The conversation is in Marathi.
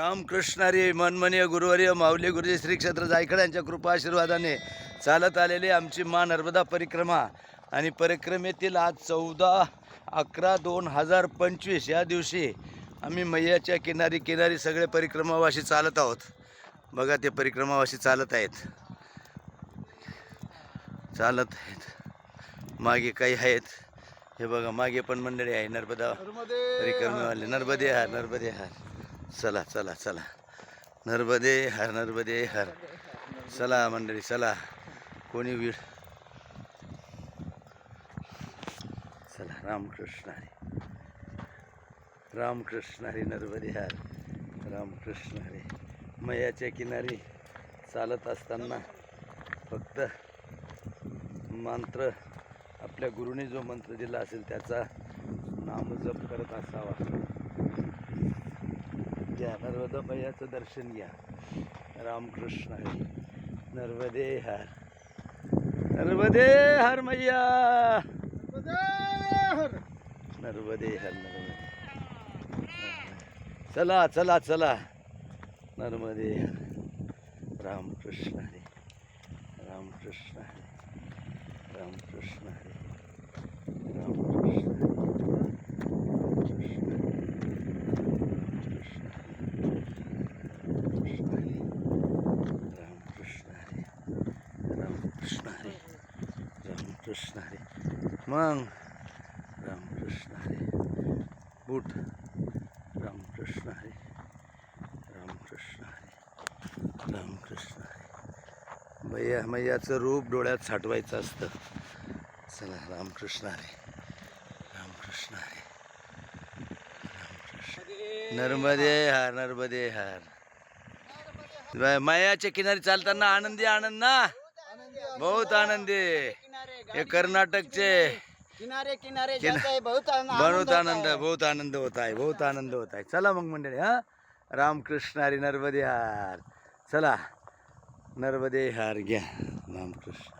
रामकृष्णारी मनमनीय गुरुवर्य माऊली गुरुजी श्री क्षेत्र जायकडे यांच्या कृपा आशीर्वादाने चालत आलेली आमची मा नर्मदा परिक्रमा. आणि परिक्रमेतील आज चौदा अकरा दोन हजार पंचवीस या दिवशी आम्ही मैयाच्या किनारी किनारी सगळे परिक्रमावाशी चालत आहोत. बघा ते परिक्रमावाशी चालत आहेत. चालत आहेत. मागे काही आहेत. हे बघा मागे पण मंडळी आहे नर्मदा! परिक्रमेवाले. नर्मदे हार नर्मदे हार. चला चला चला. नर्मदे हर नर्मदे हर. चला मंडळी चला. कोणी वीर? चला रामकृष्ण हरे. रामकृष्ण हरे नर्मदे हर. रामकृष्ण हरे. मयाच्या किनारी चालत असताना फक्त मंत्र आपल्या गुरुने जो मंत्र दिला असेल त्याचा नामजप करत असावा. घ्या नर्मदा मैयाचं दर्शन घ्या. रामकृष्ण हरी. नर्मदे हर. नर्मदे हर मैया. नर्मदे हर नर्मदे. चला चला चला. नर्मदे हर. रामकृष्ण हरी. रामकृष्ण हरी. रामकृष्ण हरी रामकृष्ण हरी रामकृष्ण हरी रामकृष्ण हरी. रामकृष्ण हरी. मग रामकृष्ण हरी. बूट. रामकृष्ण हरी. रामकृष्ण हरी. रामकृष्ण हरी. मैया मैयाचं रूप डोळ्यात साठवायचं असतं. चला रामकृष्ण हरी. रामकृष्ण हरी. रामकृष्ण. नर्मदे हार नर्मदे हार. मायाच्या किनारी चालताना आनंदी आनंद ना. बहुत आनंदी। हे कर्नाटकचे। किनारे किनारे बहुत आनंद बहुत होता आनंद। बहुत आनंद होत आहे बहुत आनंद होत आहे. चला मग मंडळी हा? रामकृष्ण हरी नर्मदे हार. चला नर्मदे हार घ्या. रामकृष्ण.